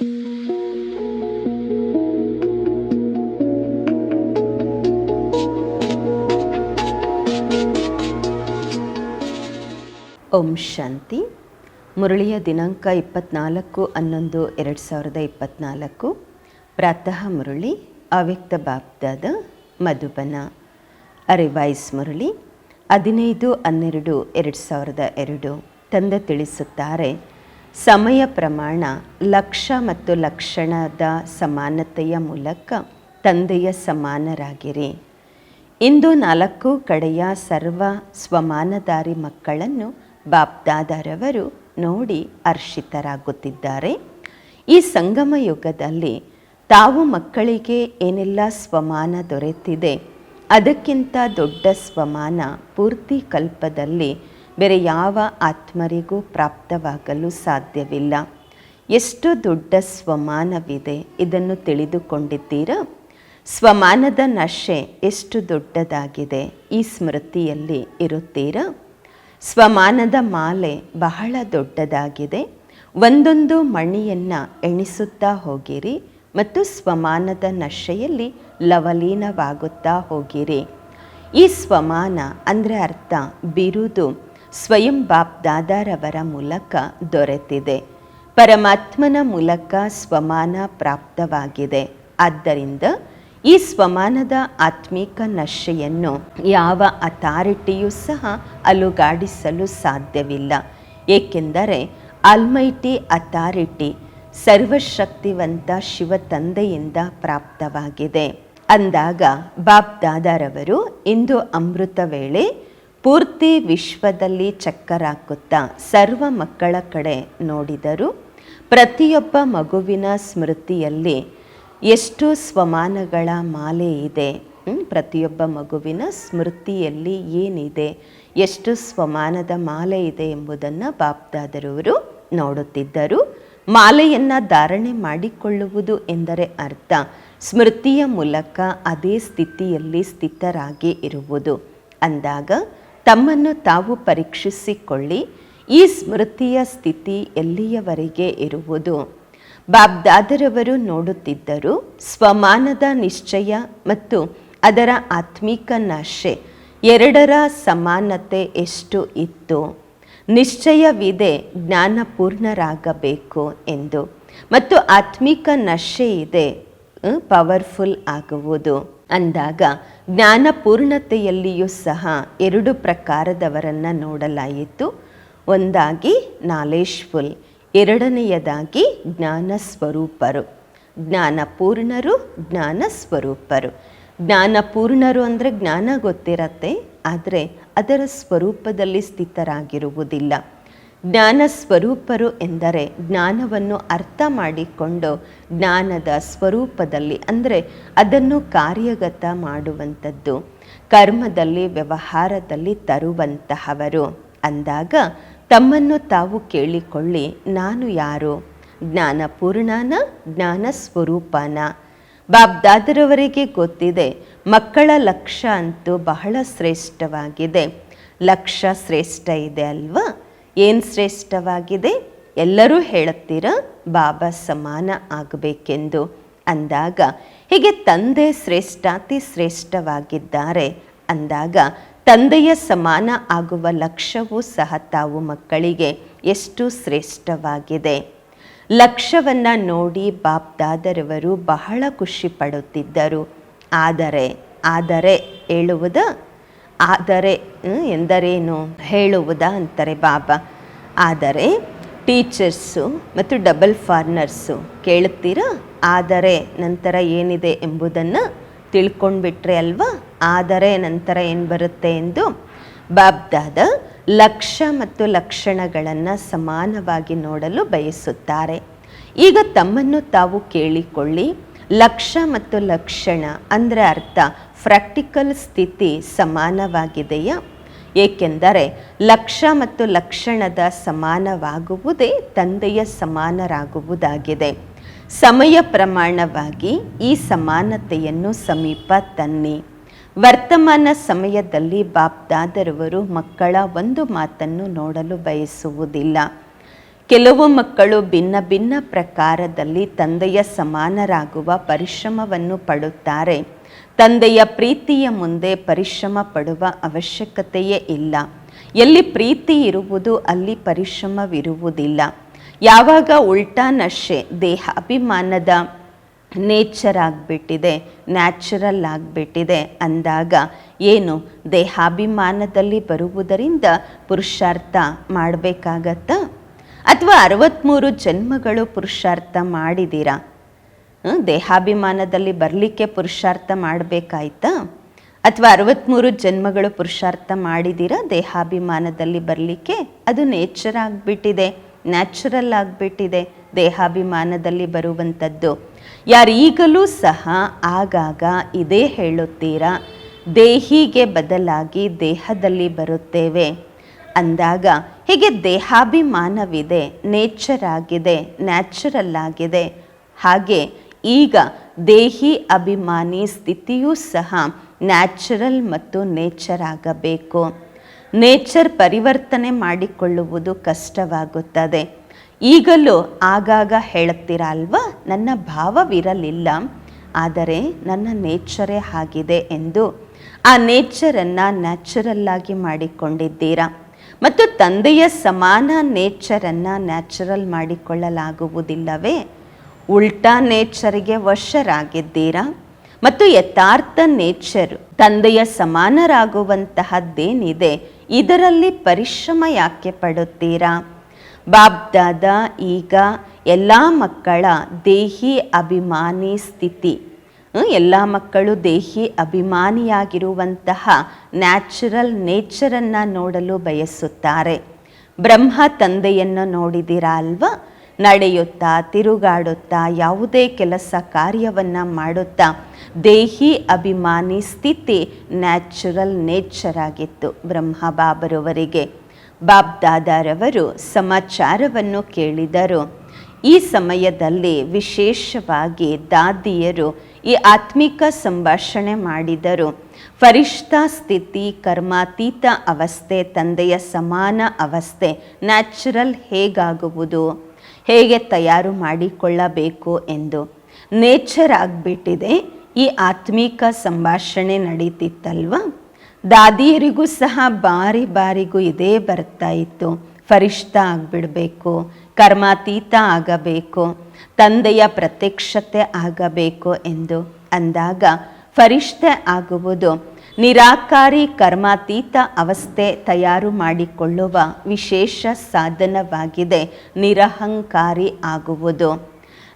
ಓಂ ಶಾಂತಿ. ಮುರಳಿಯ ದಿನಾಂಕ ಇಪ್ಪತ್ನಾಲ್ಕು ಹನ್ನೊಂದು ಎರಡು ಸಾವಿರದ ಇಪ್ಪತ್ನಾಲ್ಕು. ಪ್ರಾತಃ ಮುರಳಿ, ಅವ್ಯಕ್ತ ಬಾಪ್ದಾದ ಮಧುಬನ. ಅರಿವೈಸ್ ಮುರಳಿ, ಹದಿನೈದು ಹನ್ನೆರಡು ಎರಡು ಸಾವಿರದ ಎರಡು. ತಂದೆ ತಿಳಿಸುತ್ತಾರೆ ಸಮಯ ಪ್ರಮಾಣ ಲಕ್ಷ ಮತ್ತು ಲಕ್ಷಣದ ಸಮಾನತೆಯ ಮೂಲಕ ತಂದೆಯ ಸಮಾನರಾಗಿರಿ. ಇಂದು ನಾಲ್ಕು ಕಡೆಯ ಸರ್ವ ಸ್ವಮಾನಧಾರಿ ಮಕ್ಕಳನ್ನು ಬಾಪ್ದಾದರವರು ನೋಡಿ ಹರ್ಷಿತರಾಗುತ್ತಿದ್ದಾರೆ. ಈ ಸಂಗಮ ಯುಗದಲ್ಲಿ ತಾವು ಮಕ್ಕಳಿಗೆ ಏನೆಲ್ಲ ಸ್ವಮಾನ ದೊರೆತಿದೆ, ಅದಕ್ಕಿಂತ ದೊಡ್ಡ ಸ್ವಮಾನ ಪೂರ್ತಿ ಕಲ್ಪದಲ್ಲಿ ಬೇರೆ ಯಾವ ಆತ್ಮರಿಗೂ ಪ್ರಾಪ್ತವಾಗಲು ಸಾಧ್ಯವಿಲ್ಲ. ಎಷ್ಟು ದೊಡ್ಡ ಸ್ವಮಾನವಿದೆ ಇದನ್ನು ತಿಳಿದುಕೊಂಡಿದ್ದೀರಾ? ಸ್ವಮಾನದ ನಶೆ ಎಷ್ಟು ದೊಡ್ಡದಾಗಿದೆ ಈ ಸ್ಮೃತಿಯಲ್ಲಿ ಇರುತ್ತೀರಾ? ಸ್ವಮಾನದ ಮಾಲೆ ಬಹಳ ದೊಡ್ಡದಾಗಿದೆ. ಒಂದೊಂದು ಮಣಿಯನ್ನು ಎಣಿಸುತ್ತಾ ಹೋಗಿರಿ ಮತ್ತು ಸ್ವಮಾನದ ನಶೆಯಲ್ಲಿ ಲವಲೀನವಾಗುತ್ತಾ ಹೋಗಿರಿ. ಈ ಸ್ವಮಾನ ಅಂದರೆ ಅರ್ಥ ಬಿರುದು. ಸ್ವಯಂ ಬಾಪ್ ದಾದಾರವರ ಮೂಲಕ ದೊರೆತಿದೆ. ಪರಮಾತ್ಮನ ಮೂಲಕ ಸ್ವಮಾನ ಪ್ರಾಪ್ತವಾಗಿದೆ. ಆದ್ದರಿಂದ ಈ ಸ್ವಮಾನದ ಆತ್ಮಿಕ ನಶೆಯನ್ನು ಯಾವ ಅಥಾರಿಟಿಯೂ ಸಹ ಅಲುಗಾಡಿಸಲು ಸಾಧ್ಯವಿಲ್ಲ. ಏಕೆಂದರೆ ಅಲ್ಮೈಟಿ ಅಥಾರಿಟಿ ಸರ್ವಶಕ್ತಿವಂತ ಶಿವ ತಂದೆಯಿಂದ ಪ್ರಾಪ್ತವಾಗಿದೆ. ಅಂದಾಗ ಬಾಬ್ ದಾದಾರವರು ಇಂದು ಅಮೃತ ವೇಳೆ ಪೂರ್ತಿ ವಿಶ್ವದಲ್ಲಿ ಚಕ್ಕರ್ ಹಾಕುತ್ತಾ ಸರ್ವ ಮಕ್ಕಳ ಕಡೆ ನೋಡಿದರು ಪ್ರತಿಯೊಬ್ಬ ಮಗುವಿನ ಸ್ಮೃತಿಯಲ್ಲಿ ಎಷ್ಟು ಸ್ವಮಾನಗಳ ಮಾಲೆ ಇದೆ. ಪ್ರತಿಯೊಬ್ಬ ಮಗುವಿನ ಸ್ಮೃತಿಯಲ್ಲಿ ಏನಿದೆ, ಎಷ್ಟು ಸ್ವಮಾನದ ಮಾಲೆ ಇದೆ ಎಂಬುದನ್ನು ಬಾಪ್ದಾದರವರು ನೋಡುತ್ತಿದ್ದರು. ಮಾಲೆಯನ್ನು ಧಾರಣೆ ಮಾಡಿಕೊಳ್ಳುವುದು ಎಂದರೆ ಅರ್ಥ. ಸ್ಮೃತಿಯ ಮೂಲಕ ಅದೇ ಸ್ಥಿತಿಯಲ್ಲಿ ಸ್ಥಿತರಾಗಿ ಇರುವುದು. ಅಂದಾಗ ತಮ್ಮನ್ನು ತಾವು ಪರೀಕ್ಷಿಸಿಕೊಳ್ಳಿ, ಈ ಸ್ಮೃತಿಯ ಸ್ಥಿತಿ ಎಲ್ಲಿಯವರೆಗೆ ಇರುವುದು? ಬಾಬ್ದಾದರವರು ನೋಡುತ್ತಿದ್ದರು, ಸ್ವಮಾನದ ನಿಶ್ಚಯ ಮತ್ತು ಅದರ ಆತ್ಮಿಕ ನಾಶೆ ಎರಡರ ಸಮಾನತೆ ಎಷ್ಟು ಇತ್ತು? ನಿಶ್ಚಯವಿದೆ ಜ್ಞಾನಪೂರ್ಣರಾಗಬೇಕು ಎಂದು ಮತ್ತು ಆತ್ಮಿಕ ನಶೆ ಇದೆ ಪವರ್ಫುಲ್ ಆಗುವುದು ಅಂದಾಗ ಜ್ಞಾನಪೂರ್ಣತೆಯಲ್ಲಿಯೂ ಸಹ ಎರಡು ಪ್ರಕಾರದವರನ್ನು ನೋಡಲಾಯಿತು. ಒಂದಾಗಿ ನಾಲೇಜ್ಫುಲ್ ಎರಡನೆಯದಾಗಿ ಜ್ಞಾನ ಸ್ವರೂಪರು ಜ್ಞಾನಪೂರ್ಣರು ಜ್ಞಾನ ಸ್ವರೂಪರು ಜ್ಞಾನಪೂರ್ಣರು ಅಂದರೆ ಜ್ಞಾನ ಗೊತ್ತಿರತ್ತೆ, ಆದರೆ ಅದರ ಸ್ವರೂಪದಲ್ಲಿ ಸ್ಥಿತರಾಗಿರುವುದಿಲ್ಲ. ಜ್ಞಾನ ಸ್ವರೂಪರು ಎಂದರೆ ಜ್ಞಾನವನ್ನು ಅರ್ಥ ಮಾಡಿಕೊಂಡು ಜ್ಞಾನದ ಸ್ವರೂಪದಲ್ಲಿ, ಅಂದರೆ ಅದನ್ನು ಕಾರ್ಯಗತ ಮಾಡುವಂಥದ್ದು, ಕರ್ಮದಲ್ಲಿ, ವ್ಯವಹಾರದಲ್ಲಿ ತರುವಂತಹವರು. ಅಂದಾಗ ತಮ್ಮನ್ನು ತಾವು ಕೇಳಿಕೊಳ್ಳಿ, ನಾನು ಯಾರು? ಜ್ಞಾನಪೂರ್ಣನ ಜ್ಞಾನ ಸ್ವರೂಪನ ಬಾಬ್ದಾದರವರಿಗೆ ಗೊತ್ತಿದೆ, ಮಕ್ಕಳ ಲಕ್ಷ್ಯ ಅಂತೂ ಬಹಳ ಶ್ರೇಷ್ಠವಾಗಿದೆ. ಲಕ್ಷ್ಯ ಶ್ರೇಷ್ಠ ಇದೆ ಅಲ್ವಾ? ಏನು ಶ್ರೇಷ್ಠವಾಗಿದೆ? ಎಲ್ಲರೂ ಹೇಳುತ್ತೀರ, ಬಾಬಾ ಸಮಾನ ಆಗಬೇಕೆಂದು. ಅಂದಾಗ, ಹೀಗೆ ತಂದೆ ಶ್ರೇಷ್ಠಾತಿ ಶ್ರೇಷ್ಠವಾಗಿದ್ದಾರೆ. ಅಂದಾಗ, ತಂದೆಯ ಸಮಾನ ಆಗುವ ಲಕ್ಷ್ಯವೂ ಸಹ ತಾವು ಮಕ್ಕಳಿಗೆ ಎಷ್ಟು ಶ್ರೇಷ್ಠವಾಗಿದೆ? ಲಕ್ಷ್ಯವನ್ನು ನೋಡಿ ಬಾಪ್ದಾದರವರು ಬಹಳ ಖುಷಿ ಪಡುತ್ತಿದ್ದರು. ಆದರೆ ಆದರೆ, ಹೇಳುವುದ? ಆದರೆ ಎಂದರೇನು? ಹೇಳುವುದಾ ಅಂತಾರೆ ಬಾಬಾ. ಆದರೆ, ಟೀಚರ್ಸು ಮತ್ತು ಡಬಲ್ ಫಾರ್ನರ್ಸು ಕೇಳುತ್ತೀರಾ? ಆದರೆ, ನಂತರ ಏನಿದೆ ಎಂಬುದನ್ನು ತಿಳ್ಕೊಂಡ್ಬಿಟ್ರೆ ಅಲ್ವಾ? ಆದರೆ, ನಂತರ ಏನು ಬರುತ್ತೆ ಎಂದು? ಬಾಬ್ದಾದ ಲಕ್ಷ್ಯ ಮತ್ತು ಲಕ್ಷಣಗಳನ್ನು ಸಮಾನವಾಗಿ ನೋಡಲು ಬಯಸುತ್ತಾರೆ. ಈಗ ತಮ್ಮನ್ನು ತಾವು ಕೇಳಿಕೊಳ್ಳಿ. ಲಕ್ಷ್ಯ ಮತ್ತು ಲಕ್ಷಣ ಅಂದರೆ ಅರ್ಥ ಪ್ರಾಕ್ಟಿಕಲ್ ಸ್ಥಿತಿ ಸಮಾನವಾಗಿದೆಯಾ? ಏಕೆಂದರೆ ಲಕ್ಷ ಮತ್ತು ಲಕ್ಷಣದ ಸಮಾನವಾಗುವುದೇ ತಂದೆಯ ಸಮಾನರಾಗುವುದಾಗಿದೆ. ಸಮಯ ಪ್ರಮಾಣವಾಗಿ ಈ ಸಮಾನತೆಯನ್ನು ಸಮೀಪ ತನ್ನಿ. ವರ್ತಮಾನ ಸಮಯದಲ್ಲಿ ಬಾಪ್ದಾದರವರು ಮಕ್ಕಳ ಒಂದು ಮಾತನ್ನು ನೋಡಲು ಬಯಸುವುದಿಲ್ಲ. ಕೆಲವು ಮಕ್ಕಳು ಭಿನ್ನ ಭಿನ್ನ ಪ್ರಕಾರದಲ್ಲಿ ತಂದೆಯ ಸಮಾನರಾಗುವ ಪರಿಶ್ರಮವನ್ನು ಪಡುತ್ತಾರೆ. ತಂದೆಯ ಪ್ರೀತಿಯ ಮುಂದೆ ಪರಿಶ್ರಮ ಪಡುವ ಅವಶ್ಯಕತೆಯೇ ಇಲ್ಲ. ಎಲ್ಲಿ ಪ್ರೀತಿ ಇರುವುದು ಅಲ್ಲಿ ಪರಿಶ್ರಮವಿರುವುದಿಲ್ಲ. ಯಾವಾಗ ಉಲ್ಟಾ ನಶೆ ದೇಹಾಭಿಮಾನದ ನೇಚರ್ ಆಗಿಬಿಟ್ಟಿದೆ, ನ್ಯಾಚುರಲ್ ಆಗಿಬಿಟ್ಟಿದೆ ಅಂದಾಗ ಏನು? ದೇಹಾಭಿಮಾನದಲ್ಲಿ ಬರುವುದರಿಂದ ಪುರುಷಾರ್ಥ ಮಾಡಬೇಕಾಗತ್ತಾ? ಅಥವಾ ಅರವತ್ತ್ಮೂರು ಜನ್ಮಗಳು ಪುರುಷಾರ್ಥ ಮಾಡಿದ್ದೀರಾ? ದೇಹಾಭಿಮಾನದಲ್ಲಿ ಬರಲಿಕ್ಕೆ ಪುರುಷಾರ್ಥ ಮಾಡಬೇಕಾಯ್ತಾ? ಅಥವಾ ಅರವತ್ತ್ಮೂರು ಜನ್ಮಗಳು ಪುರುಷಾರ್ಥ ಮಾಡಿದ್ದೀರಾ? ದೇಹಾಭಿಮಾನದಲ್ಲಿ ಬರಲಿಕ್ಕೆ? ಅದು ನೇಚರ್ ಆಗಿಬಿಟ್ಟಿದೆ, ನ್ಯಾಚುರಲ್ ಆಗಿಬಿಟ್ಟಿದೆ ದೇಹಾಭಿಮಾನದಲ್ಲಿ ಬರುವಂಥದ್ದು. ಯಾರೀಗಲೂ ಸಹ ಆಗಾಗ ಇದೇ ಹೇಳುತ್ತೀರಾ? ದೇಹಿಗೆ ಬದಲಾಗಿ ದೇಹದಲ್ಲಿ ಬರುತ್ತೇವೆ. ಅಂದಾಗ, ಹೀಗೆ ದೇಹಾಭಿಮಾನವಿದೆ ನೇಚರ್ ಆಗಿದೆ ನ್ಯಾಚುರಲ್ ಆಗಿದೆ. ಹಾಗೆ ಈಗ ದೇಹಿ ಅಭಿಮಾನಿ ಸ್ಥಿತಿಯೂ ಸಹ ನ್ಯಾಚುರಲ್ ಮತ್ತು ನೇಚರ್ ಆಗಬೇಕು. ನೇಚರ್ ಪರಿವರ್ತನೆ ಮಾಡಿಕೊಳ್ಳುವುದು ಕಷ್ಟವಾಗುತ್ತದೆ. ಈಗಲೂ ಆಗಾಗ ಹೇಳುತ್ತೀರ ಅಲ್ವಾ ನನ್ನ ಭಾವವಿರಲಿಲ್ಲ, ಆದರೆ ನನ್ನ ನೇಚರೇ ಆಗಿದೆ ಎಂದು. ಆ ನೇಚರನ್ನು ನ್ಯಾಚುರಲ್ಲಾಗಿ ಮಾಡಿಕೊಂಡಿದ್ದೀರಾ? ಮತ್ತು ತಂದೆಯ ಸಮಾನ ನೇಚರನ್ನು ನ್ಯಾಚುರಲ್ ಮಾಡಿಕೊಳ್ಳಲಾಗುವುದಿಲ್ಲವೇ? ಉಲ್ಟಾ ನೇಚರಿಗೆ ವಶರಾಗಿದ್ದೀರಾ? ಮತ್ತು ಯಥಾರ್ಥ ನೇಚರ್ ತಂದೆಯ ಸಮಾನರಾಗುವಂತಹದ್ದೇನಿದೆ? ಇದರಲ್ಲಿ ಪರಿಶ್ರಮ ಯಾಕೆ ಪಡುತ್ತೀರಾ? ಬಾಬ್ದಾದ ಈಗ ಎಲ್ಲ ಮಕ್ಕಳ ದೇಹಿ ಅಭಿಮಾನಿ ಸ್ಥಿತಿ ಎಲ್ಲ ಮಕ್ಕಳು ದೇಹಿ ಅಭಿಮಾನಿಯಾಗಿರುವಂತಹ ನ್ಯಾಚುರಲ್ ನೇಚರನ್ನು ನೋಡಲು ಬಯಸುತ್ತಾರೆ. ಬ್ರಹ್ಮ ತಂದೆಯನ್ನು ನೋಡಿದಿರಾ ಅಲ್ವಾ? ನಡೆಯುತ್ತಾ, ತಿರುಗಾಡುತ್ತಾ, ಯಾವುದೇ ಕೆಲಸ ಕಾರ್ಯವನ್ನು ಮಾಡುತ್ತಾ, ದೇಹಿ ಅಭಿಮಾನಿ ಸ್ಥಿತಿ ನ್ಯಾಚುರಲ್ ನೇಚರ್ ಆಗಿತ್ತು ಬ್ರಹ್ಮ ಬಾಬರವರಿಗೆ. ಬಾಬ್ದಾದಾರವರು ಸಮಾಚಾರವನ್ನು ಕೇಳಿದರು. ಈ ಸಮಯದಲ್ಲಿ ವಿಶೇಷವಾಗಿ ದಾದಿಯರು ಈ ಆತ್ಮಿಕ ಸಂಭಾಷಣೆ ಮಾಡಿದರು. ಫರಿಷ್ಠಾ ಸ್ಥಿತಿ, ಕರ್ಮಾತೀತ ಅವಸ್ಥೆ, ತಂದೆಯ ಸಮಾನ ಅವಸ್ಥೆ, ನ್ಯಾಚುರಲ್ ಹೇಗಾಗುವುದು? ಹೇಗೆ ತಯಾರು ಮಾಡಿಕೊಳ್ಳಬೇಕು ಎಂದು. ನೇಚರ್ ಆಗಿಬಿಟ್ಟಿದೆ. ಈ ಆತ್ಮಿಕ ಸಂಭಾಷಣೆ ನಡೀತಿತ್ತಲ್ವ? ದಾದಿಯರಿಗೂ ಸಹ ಬಾರಿ ಬಾರಿಗೂ ಇದೇ ಬರ್ತಾ ಇತ್ತು. ಫರಿಷ್ಠ ಆಗಿಬಿಡಬೇಕು, ಕರ್ಮಾತೀತ ಆಗಬೇಕು. ತಂದೆಯ ಪ್ರತ್ಯಕ್ಷತೆ ಆಗಬೇಕು ಎಂದು ಅಂದಾಗ ಫರಿಷ್ಠೆ ಆಗುವುದು ನಿರಾಕಾರಿ ಕರ್ಮಾತೀತ ಅವಸ್ಥೆ ತಯಾರು ಮಾಡಿಕೊಳ್ಳುವ ವಿಶೇಷ ಸಾಧನವಾಗಿದೆ ನಿರಹಂಕಾರಿ ಆಗುವುದು.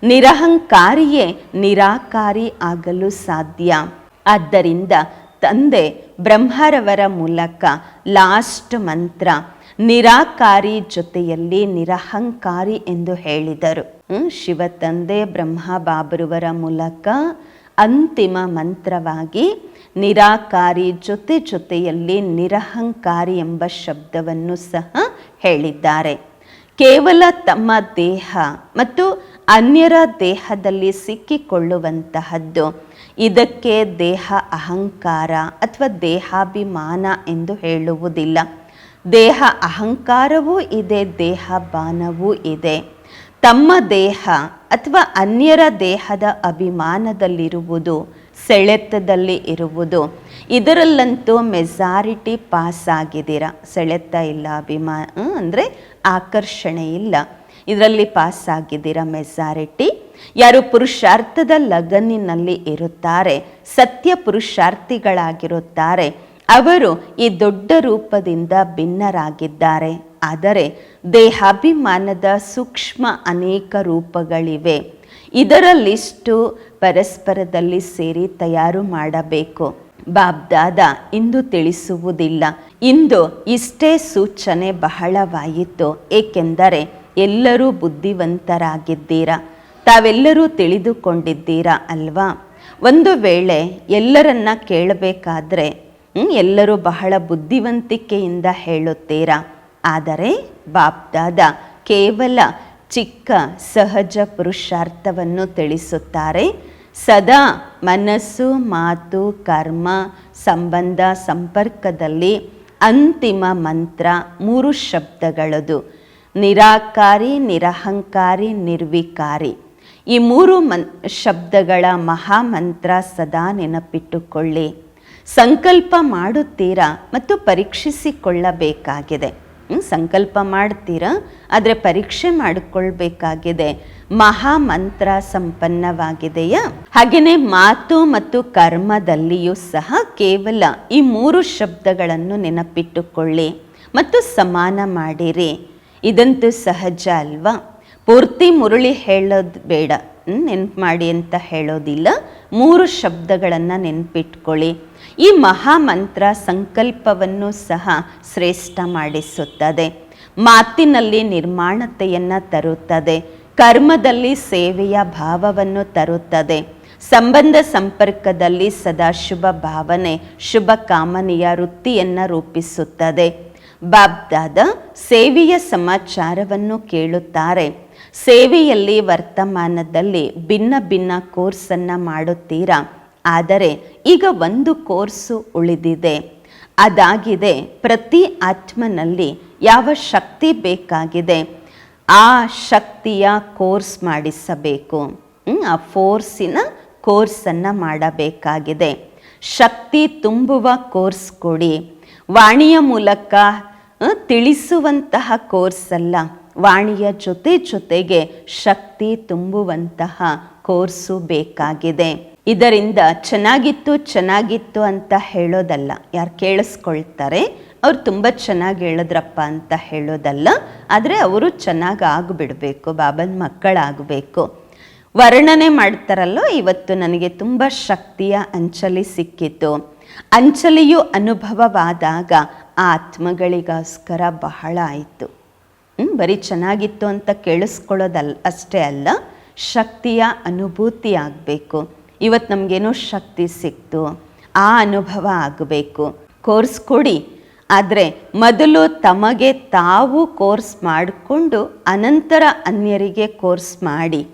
ನಿರಹಂಕಾರಿಯೇ ನಿರಾಕಾರಿ ಆಗಲು ಸಾಧ್ಯ. ಆದ್ದರಿಂದ ತಂದೆ ಬ್ರಹ್ಮರವರ ಮೂಲಕ ಲಾಸ್ಟ್ ಮಂತ್ರ, ನಿರಾಕಾರಿ ಜೊತೆಯಲ್ಲಿ ನಿರಹಂಕಾರಿ ಎಂದು ಹೇಳಿದರು. ಶಿವ ತಂದೆ ಬ್ರಹ್ಮ ಬಾಬರುವರ ಮೂಲಕ ಅಂತಿಮ ಮಂತ್ರವಾಗಿ ನಿರಾಕಾರಿ ಜೊತೆ ಜೊತೆಯಲ್ಲಿ ನಿರಹಂಕಾರಿ ಎಂಬ ಶಬ್ದವನ್ನು ಸಹ ಹೇಳಿದ್ದಾರೆ. ಕೇವಲ ತಮ್ಮ ದೇಹ ಮತ್ತು ಅನ್ಯರ ದೇಹದಲ್ಲಿ ಸಿಕ್ಕಿಕೊಳ್ಳುವಂತಹದ್ದು ಇದಕ್ಕೆ ದೇಹ ಅಹಂಕಾರ ಅಥವಾ ದೇಹಾಭಿಮಾನ ಎಂದು ಹೇಳುವುದಿಲ್ಲ. ದೇಹ ಅಹಂಕಾರವೂ ಇದೆ, ದೇಹ ಬಾನವೂ ಇದೆ. ತಮ್ಮ ದೇಹ ಅಥವಾ ಅನ್ಯರ ದೇಹದ ಅಭಿಮಾನದಲ್ಲಿರುವುದು, ಸೆಳೆತದಲ್ಲಿ ಇರುವುದು, ಇದರಲ್ಲಂತೂ ಮೆಜಾರಿಟಿ ಪಾಸ್ ಆಗಿದ್ದೀರಾ? ಸೆಳೆತ ಇಲ್ಲ ಅಭಿಮಾನ ಅಂದರೆ ಆಕರ್ಷಣೆ ಇಲ್ಲ. ಇದರಲ್ಲಿ ಪಾಸ್ ಆಗಿದ್ದೀರಾ ಮೆಜಾರಿಟಿ? ಯಾರು ಪುರುಷಾರ್ಥದ ಲಗನ್ನಿನಲ್ಲಿ ಇರುತ್ತಾರೆ, ಸತ್ಯ ಪುರುಷಾರ್ಥಿಗಳಾಗಿರುತ್ತಾರೆ, ಅವರು ಈ ದೊಡ್ಡ ರೂಪದಿಂದ ಭಿನ್ನರಾಗಿದ್ದಾರೆ. ಆದರೆ ದೇಹಾಭಿಮಾನದ ಸೂಕ್ಷ್ಮ ಅನೇಕ ರೂಪಗಳಿವೆ. ಇದರಲ್ಲಿಷ್ಟು ಪರಸ್ಪರದಲ್ಲಿ ಸೇರಿ ತಯಾರು ಮಾಡಬೇಕು. ಬಾಬ್ದಾದ ಇಂದು ತಿಳಿಸುವುದಿಲ್ಲ. ಇಂದು ಇಷ್ಟೇ ಸೂಚನೆ ಬಹಳವಾಯಿತು. ಏಕೆಂದರೆ ಎಲ್ಲರೂ ಬುದ್ಧಿವಂತರಾಗಿದ್ದೀರಾ? ತಾವೆಲ್ಲರೂ ತಿಳಿದುಕೊಂಡಿದ್ದೀರಾ ಅಲ್ವಾ? ಒಂದು ವೇಳೆ ಎಲ್ಲರನ್ನ ಕೇಳಬೇಕಾದ್ರೆ ಎಲ್ಲರೂ ಬಹಳ ಬುದ್ಧಿವಂತಿಕೆಯಿಂದ ಹೇಳುತ್ತೀರಾ? ಆದರೆ ಬಾಪ್ದಾದ ಕೇವಲ ಚಿಕ್ಕ ಸಹಜ ಪುರುಷಾರ್ಥವನ್ನು ತಿಳಿಸುತ್ತಾರೆ. ಸದಾ ಮನಸ್ಸು, ಮಾತು, ಕರ್ಮ, ಸಂಬಂಧ, ಸಂಪರ್ಕದಲ್ಲಿ ಅಂತಿಮ ಮಂತ್ರ ಮೂರು ಶಬ್ದಗಳದು. ನಿರಾಕಾರಿ, ನಿರಹಂಕಾರಿ, ನಿರ್ವಿಕಾರಿ. ಈ ಮೂರು ಮನ್, ಶಬ್ದಗಳ ಮಹಾಮಂತ್ರ ಸದಾ ನೆನಪಿಟ್ಟುಕೊಳ್ಳಿ. ಸಂಕಲ್ಪ ಮಾಡುತ್ತೀರಾ ಮತ್ತು ಪರೀಕ್ಷಿಸಿಕೊಳ್ಳಬೇಕಾಗಿದೆ. ಸಂಕಲ್ಪ ಮಾಡ್ತೀರ? ಆದರೆ ಪರೀಕ್ಷೆ ಮಾಡಿಕೊಳ್ಬೇಕಾಗಿದೆ. ಮಹಾಮಂತ್ರ ಸಂಪನ್ನವಾಗಿದೆಯಾ? ಹಾಗೆಯೇ ಮಾತು ಮತ್ತು ಕರ್ಮದಲ್ಲಿಯೂ ಸಹ ಕೇವಲ ಈ ಮೂರು ಶಬ್ದಗಳನ್ನು ನೆನಪಿಟ್ಟುಕೊಳ್ಳಿ ಮತ್ತು ಸಮಾನ ಮಾಡಿರಿ. ಇದಂತೂ ಸಹಜ ಅಲ್ವಾ? ಪೂರ್ತಿ ಮುರುಳಿ ಹೇಳೋದು ಬೇಡ. ನೆನ್ಪು ಮಾಡಿ ಅಂತ ಹೇಳೋದಿಲ್ಲ. ಮೂರು ಶಬ್ದಗಳನ್ನು ನೆನಪಿಟ್ಕೊಳ್ಳಿ. ಈ ಮಹಾಮಂತ್ರ ಸಂಕಲ್ಪವನ್ನು ಸಹ ಶ್ರೇಷ್ಠ ಮಾಡಿಸುತ್ತದೆ. ಮಾತಿನಲ್ಲಿ ನಿರ್ಮಾಣತೆಯನ್ನು ತರುತ್ತದೆ. ಕರ್ಮದಲ್ಲಿ ಸೇವೆಯ ಭಾವವನ್ನು ತರುತ್ತದೆ. ಸಂಬಂಧ ಸಂಪರ್ಕದಲ್ಲಿ ಸದಾ ಶುಭ ಭಾವನೆ, ಶುಭ ಕಾಮನೆಯ ವೃತ್ತಿಯನ್ನು ರೂಪಿಸುತ್ತದೆ. ಬಾಬ್ದಾದ ಸೇವೆಯ ಸಮಾಚಾರವನ್ನು ಕೇಳುತ್ತಾರೆ. ಸೇವೆಯಲ್ಲಿ ವರ್ತಮಾನದಲ್ಲಿ ಭಿನ್ನ ಭಿನ್ನ ಕೋರ್ಸನ್ನು ಮಾಡುತ್ತೀರಾ? ಆದರೆ ಈಗ ಒಂದು ಕೋರ್ಸು ಉಳಿದಿದೆ. ಅದಾಗಿದೆ, ಪ್ರತಿ ಆತ್ಮನಲ್ಲಿ ಯಾವ ಶಕ್ತಿ ಬೇಕಾಗಿದೆ, ಆ ಶಕ್ತಿಯ ಕೋರ್ಸ್ ಮಾಡಿಸಬೇಕು. ಆ ಫೋರ್ಸಿನ ಕೋರ್ಸನ್ನು ಮಾಡಬೇಕಾಗಿದೆ. ಶಕ್ತಿ ತುಂಬುವ ಕೋರ್ಸ್ ಕೊಡಿ. ವಾಣಿಯ ಮೂಲಕ ತಿಳಿಸುವಂತಹ ಕೋರ್ಸ್ ಅಲ್ಲ ವಾಣಿಯ ಜೊತೆ ಜೊತೆಗೆ ಶಕ್ತಿ ತುಂಬುವಂತಹ ಕೋರ್ಸು ಬೇಕಾಗಿದೆ. ಇದರಿಂದ ಚೆನ್ನಾಗಿತ್ತು ಚೆನ್ನಾಗಿತ್ತು ಅಂತ ಹೇಳೋದಲ್ಲ. ಯಾರು ಕೇಳಿಸ್ಕೊಳ್ತಾರೆ, ಅವ್ರು ತುಂಬ ಚೆನ್ನಾಗಿ ಹೇಳಿದ್ರಪ್ಪ ಅಂತ ಹೇಳೋದಲ್ಲ. ಆದರೆ ಅವರು ಚೆನ್ನಾಗಿ ಆಗಿಬಿಡಬೇಕು, ಬಾಬನ ಮಕ್ಕಳಾಗಬೇಕು. ವರ್ಣನೆ ಮಾಡ್ತಾರಲ್ಲ ಇವತ್ತು ನನಗೆ ತುಂಬ ಶಕ್ತಿಯ ಅಂಚಲಿ ಸಿಕ್ಕಿತು. ಅಂಚಲಿಯು ಅನುಭವವಾದಾಗ ಆ ಆತ್ಮಗಳಿಗೋಸ್ಕರ ಬಹಳ ಆಯಿತು. ಬರೀ ಚೆನ್ನಾಗಿತ್ತು ಅಂತ ಕೇಳಿಸ್ಕೊಳ್ಳೋದಲ್ಲ ಅಷ್ಟೇ ಅಲ್ಲ, ಶಕ್ತಿಯ ಅನುಭೂತಿ ಆಗಬೇಕು ಇವತ್ತು ನಮಗೇನೋ ಶಕ್ತಿ ಸಿಕ್ತು, ಆ ಅನುಭವ ಆಗಬೇಕು. ಕೋರ್ಸ್ ಕೊಡಿ. ಆದರೆ ಮೊದಲು ತಮಗೆ ತಾವು ಕೋರ್ಸ್ ಮಾಡಿಕೊಂಡು ಅನಂತರ ಅನ್ಯರಿಗೆ ಕೋರ್ಸ್ ಮಾಡಿ.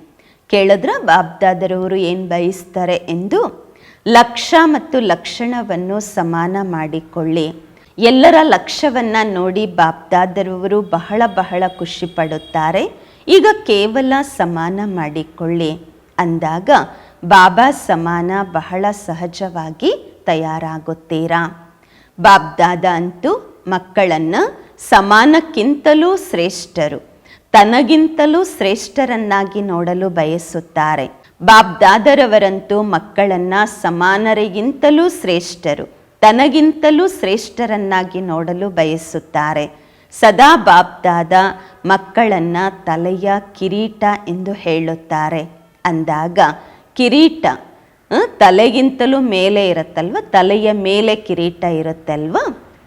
ಕೇಳಿದ್ರೆ ಬಾಬ್ದಾದರವರು ಏನು ಬಯಸ್ತಾರೆ ಎಂದು ಲಕ್ಷ್ಯ ಮತ್ತು ಲಕ್ಷಣವನ್ನು ಸಮಾನ ಮಾಡಿಕೊಳ್ಳಿ. ಎಲ್ಲರ ಲಕ್ಷ್ಯವನ್ನು ನೋಡಿ ಬಾಬ್ದಾದರವರು ಬಹಳ ಬಹಳ ಖುಷಿ ಪಡುತ್ತಾರೆ. ಈಗ ಕೇವಲ ಸಮಾನ ಮಾಡಿಕೊಳ್ಳಿ. ಅಂದಾಗ ಬಾಬಾ ಸಮಾನ ಬಹಳ ಸಹಜವಾಗಿ ತಯಾರಾಗುತ್ತೀರಾ? ಬಾಬ್ದಾದ ಅಂತೂ ಮಕ್ಕಳನ್ನು ಸಮಾನಕ್ಕಿಂತಲೂ ಶ್ರೇಷ್ಠರು, ತನಗಿಂತಲೂ ಶ್ರೇಷ್ಠರನ್ನಾಗಿ ನೋಡಲು ಬಯಸುತ್ತಾರೆ. ಬಾಬ್ದಾದರವರಂತೂ ಮಕ್ಕಳನ್ನು ಸಮಾನರಿಗಿಂತಲೂ ಶ್ರೇಷ್ಠರು, ತನಗಿಂತಲೂ ಶ್ರೇಷ್ಠರನ್ನಾಗಿ ನೋಡಲು ಬಯಸುತ್ತಾರೆ. ಸದಾ ಬಾಬ್ದಾದ ಮಕ್ಕಳನ್ನು ತಲೆಯ ಕಿರೀಟ ಎಂದು ಹೇಳುತ್ತಾರೆ. ಅಂದಾಗ ಕಿರೀಟ ತಲೆಗಿಂತಲೂ ಮೇಲೆ ಇರುತ್ತಲ್ವ? ತಲೆಯ ಮೇಲೆ ಕಿರೀಟ ಇರುತ್ತಲ್ವ?